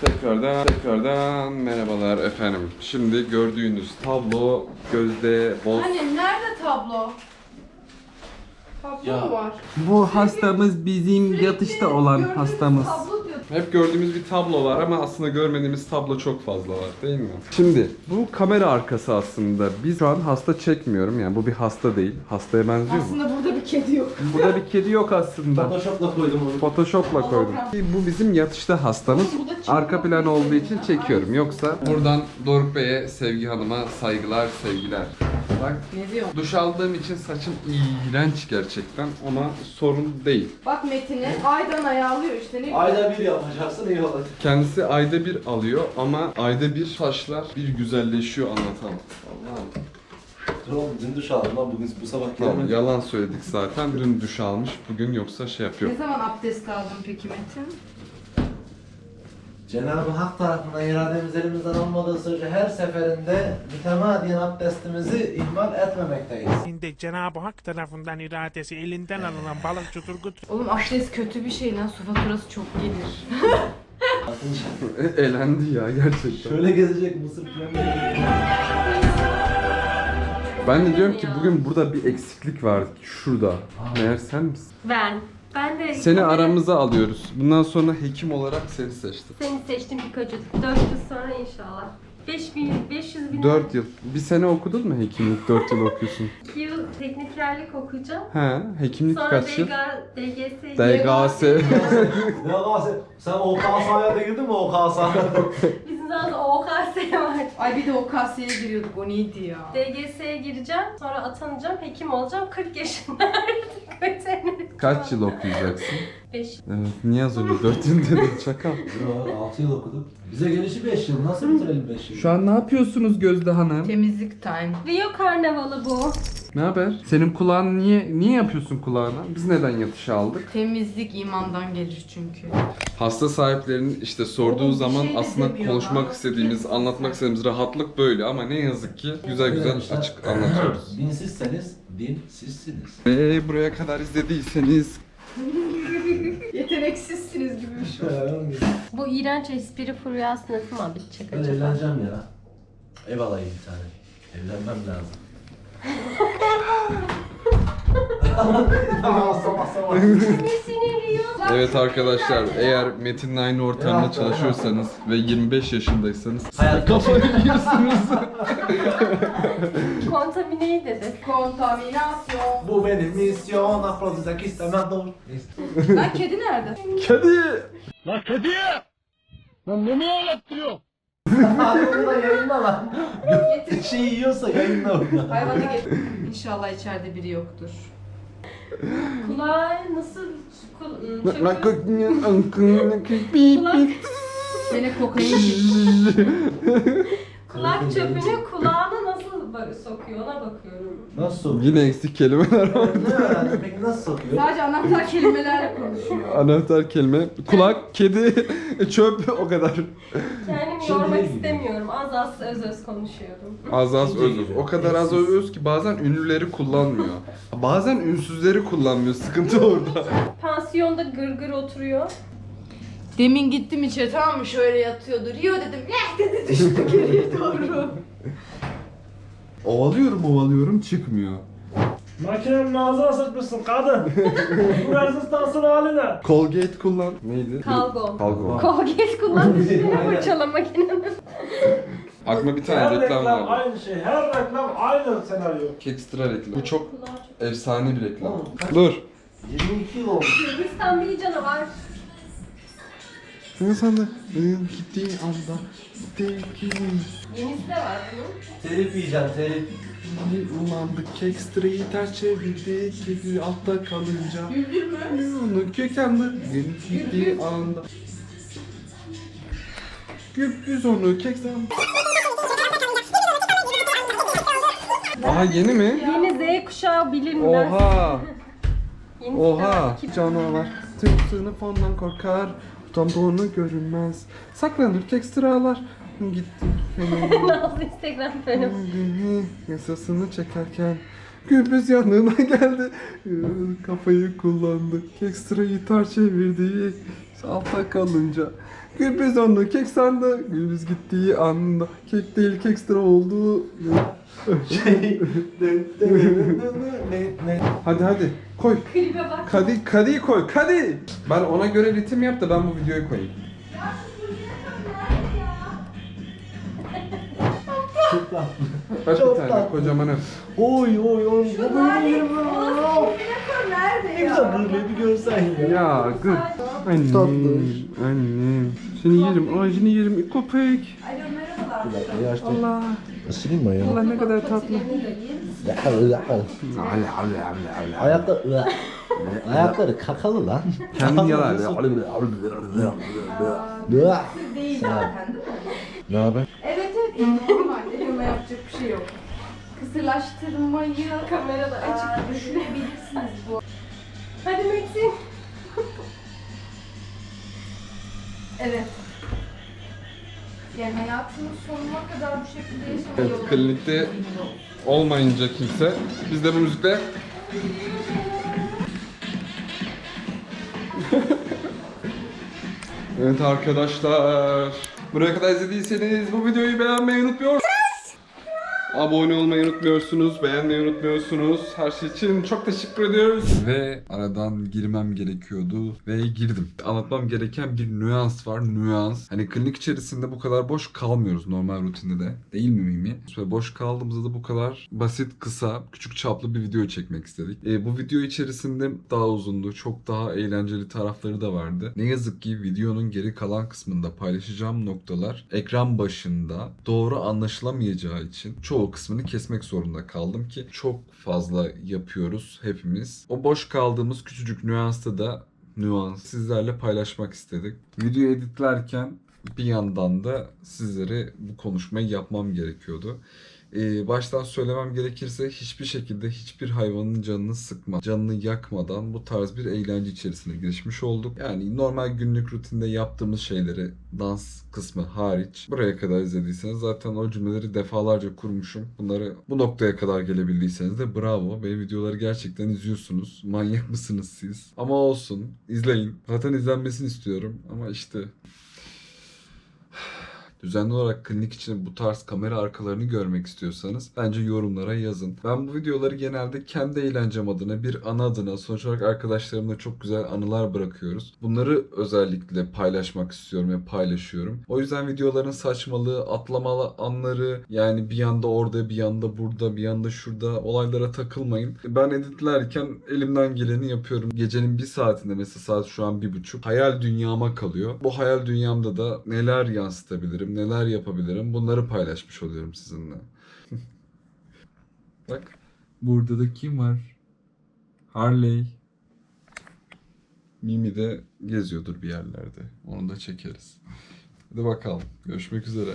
Tekrardan, tekrardan merhabalar efendim. Şimdi gördüğünüz tablo Gözde Boz. Hani nerede tablo? Tablo Ya. mu var? Bu hastamız bizim yatışta olan Gördüğünüz hastamız. Tablo diyor. Hep gördüğümüz bir tablo var ama aslında görmediğimiz tablo çok fazla var değil mi? Şimdi bu kamera arkası aslında. Biz şu an hasta çekmiyorum yani bu bir hasta değil. Hastaya benziyor mu? Aslında burada kedi yok. Burada bir kedi yok aslında. Photoshop'la koydum onu. Photoshop'la koydum. Bu bizim yatışta hastamız. Arka plan olduğu için çekiyorum. Yoksa buradan Doruk Bey'e, Sevgi Hanım'a saygılar, sevgiler. Bak Ne diyor? duş aldığım için saçım iğrenç gerçekten ama sorun değil. Bak Metin'i aydan ayağlıyor işte. Ne Ayda bir yapacaksın iyi olacak. Kendisi ayda bir alıyor ama ayda bir saçlar bir güzelleşiyor anlatamam. Allah'ım. Dur oğlum dün duş aldım lan bugün bu sabah Tamam yalan söyledik zaten. Dün duş almış, bugün yoksa şey yapıyor. Ne zaman abdest aldın peki Metin? Cenab-ı Hak tarafından irademiz elimizden almadığı sürece her seferinde mütemadiyen abdestimizi ihmal etmemekteyiz. Şimdi Cenab-ı Hak tarafından iradesi elinden alınan balıkçı Turgut Oğlum abdest kötü bir şey lan. Su faturası çok gelir. Bakın Elendi ya gerçekten. şöyle gezecek mısır piramidi. Ben de diyorum ki bugün burada bir eksiklik var şurada. Meğer sen misin? Ben. Ben de Seni aramıza alıyoruz. Bundan sonra hekim olarak seni seçtim. Seni seçtim Pikachu. 4 yıl sonra inşallah. 5000, 500 bin 4 yıl. Bir sene okudun mu hekimlik? 4 yıl okuyorsun. yıl teknikerlik okuyacağım. He, hekimlik Sonra kaç yıl? DG, DGS, DGS. Ne var sen OKS'ya da girdin mi OKS? Bizim zaten OKS var. Ay bir de o kaseye giriyorduk. O neydi ya? DGS'ye gireceğim. Sonra atanacağım. Hekim olacağım. 40 yaşında artık. Veteriner. Kaç yıl okuyacaksın? 5. Evet, niye az önce 4 yıl dedin çakal? 6 yıl okuduk. Bize gelişi 5 yıl. Nasıl bitirelim 5 yıl? Şu an ne yapıyorsunuz Gözde Hanım? Temizlik time. Rio Karnavalı bu. Ne haber? Senin kulağın niye niye yapıyorsun kulağına? Biz neden yatışa aldık? Temizlik imandan gelir çünkü. Hasta sahiplerinin işte sorduğu Oğlum, bir zaman şey de aslında demiyor konuşmak istediğimiz, anlatmak istediğimiz rahatlık böyle ama ne yazık ki güzel güzel açık anlatıyoruz. Dinsizseniz din sizsiniz. Ve buraya kadar izlediyseniz Yeteneksizsiniz gibi bir şey. Bu iğrenç espri furyasını nasıl mı bitecek Ben acaba? evleneceğim ya. Ev alayım bir tane. Evlenmem lazım. Evet arkadaşlar eğer Metin'le aynı ortamda çalışıyorsanız ve 25 yaşındaysanız siz de Hayat- kafayı yiyorsunuz. Kontamineyi dedi. Kontaminasyon. Bu benim misyon. Afrodizyak istemem doğru. Lan kedi nerede? Kedi! Hadi onu da yayınla lan. Bir şey yiyorsa yayınla onu. Hayvanı getir. İnşallah içeride biri yoktur. Kulağı nasıl ıı, bip kulak, Seni kokain kulak çöpünü nasıl bak- sokuyor ona bakıyorum. Nasıl sokuyor? Yine eksik kelimeler var. Ne öğrendin peki nasıl sokuyor? Sadece anahtar kelimelerle konuşuyor. Anahtar kelime. Kulak, kedi, çöp o kadar. Kendimi Şimdi yormak değil istemiyorum. Az az öz öz konuşuyorum. Az az öz öz. O kadar az öz öz ki bazen ünlüleri kullanmıyor. Bazen ünsüzleri kullanmıyor. Sıkıntı orada. Pansiyonda gırgır oturuyor. Demin gittim içeri tamam mı şöyle yatıyordu. Rio dedim. Ne dedi düştü geriye doğru. Ovalıyorum ovalıyorum çıkmıyor. Makinenin ağzına sıkmışsın kadın. Bu rezistansın hali ne? Colgate kullan. Neydi? Kalgon. Kalgon. Colgate kullan Aynen. fırçala makinenin. Aklıma bir tane Her reklam reklam var. aynı şey. Her reklam aynı senaryo. Kekstra reklam. Bu çok efsane bir reklam. Dur. 22 yıl olmuş. Kıbrıs'tan bir canavar. İnsan da gittiği anda tekini Yenisi de var bunun. Telif yiyeceğim telif. ulandık. Kekstra'yı ters çevirdi. Kedi altta kalınca. Güldür mü? Onu kökenli. Gittiği anda. Biz onu keksten... Aha yeni mi? Yeni Z kuşağı bilinmez. Oha! Oha! Canavar tüm sınıf ondan korkar Utandığını görünmez Saklanır kekstralar Gitti Nazlı Instagram benim. Yasasını çekerken Gürbüz yanına geldi Kafayı kullandı Kekstrayı tar çevirdi Altta kalınca Gürbüz onu kek sandı. Gürbüz gittiği anda kek değil kekstra oldu. Şey, ne, ne? Hadi hadi koy. Klibe bak. Kadi, kadi koy, kadi. Ben ona göre ritim yap da ben bu videoyu koyayım. Çok tatlı. Çok bir tane tatlı. kocaman öp. Oy oy oy. Bu böyle yerim Nerede Ne güzel böyle bir görsen ya. Ya gır. Annem, annem. Seni yerim, ağacını yerim. İki köpek. Alo. Bir dakika yaşta. Allah, Isırayım mı ya? Allah ne kadar tatlı. Ayakları... Ayakları kakalı lan. Kendin yalar. Değil zaten değil mi? Ne haber? Evet evet normal. Elime yapacak bir şey yok. Kısırlaştırmayı Kamerada açık. düşünebilirsiniz bu. Hadi Metin. Evet. Yani hayatının sonuna kadar bu şekilde yaşamayı Evet, klinikte olmayınca kimse. Biz de bu müzikle Evet arkadaşlar. Buraya kadar izlediyseniz bu videoyu beğenmeyi unutmuyorsunuz. Abone olmayı unutmuyorsunuz, beğenmeyi unutmuyorsunuz. Her şey için çok teşekkür ediyoruz. Ve aradan girmem gerekiyordu ve girdim. Anlatmam gereken bir nüans var, nüans. Hani klinik içerisinde bu kadar boş kalmıyoruz normal rutinde de. Değil mi Mimi? Ve boş kaldığımızda da bu kadar basit, kısa, küçük çaplı bir video çekmek istedik. E, bu video içerisinde daha uzundu, çok daha eğlenceli tarafları da vardı. Ne yazık ki videonun geri kalan kısmında paylaşacağım noktalar ekran başında doğru anlaşılamayacağı için çoğu kısmını kesmek zorunda kaldım ki çok fazla yapıyoruz hepimiz. O boş kaldığımız küçücük nüansta da nüans sizlerle paylaşmak istedik. Video editlerken bir yandan da sizlere bu konuşmayı yapmam gerekiyordu. Ee, baştan söylemem gerekirse hiçbir şekilde hiçbir hayvanın canını sıkma, canını yakmadan bu tarz bir eğlence içerisine girişmiş olduk. Yani normal günlük rutinde yaptığımız şeyleri dans kısmı hariç buraya kadar izlediyseniz zaten o cümleleri defalarca kurmuşum. Bunları bu noktaya kadar gelebildiyseniz de bravo. Benim videoları gerçekten izliyorsunuz. Manyak mısınız siz? Ama olsun. izleyin. Zaten izlenmesini istiyorum ama işte Düzenli olarak klinik için bu tarz kamera arkalarını görmek istiyorsanız bence yorumlara yazın. Ben bu videoları genelde kendi eğlencem adına, bir ana adına, sonuç olarak arkadaşlarımla çok güzel anılar bırakıyoruz. Bunları özellikle paylaşmak istiyorum ve paylaşıyorum. O yüzden videoların saçmalığı, atlamalı anları, yani bir yanda orada, bir yanda burada, bir yanda şurada olaylara takılmayın. Ben editlerken elimden geleni yapıyorum. Gecenin bir saatinde mesela saat şu an bir buçuk. Hayal dünyama kalıyor. Bu hayal dünyamda da neler yansıtabilirim, neler yapabilirim bunları paylaşmış oluyorum sizinle. Bak. Burada da kim var? Harley. Mimi de geziyordur bir yerlerde. Onu da çekeriz. Hadi bakalım. Görüşmek üzere.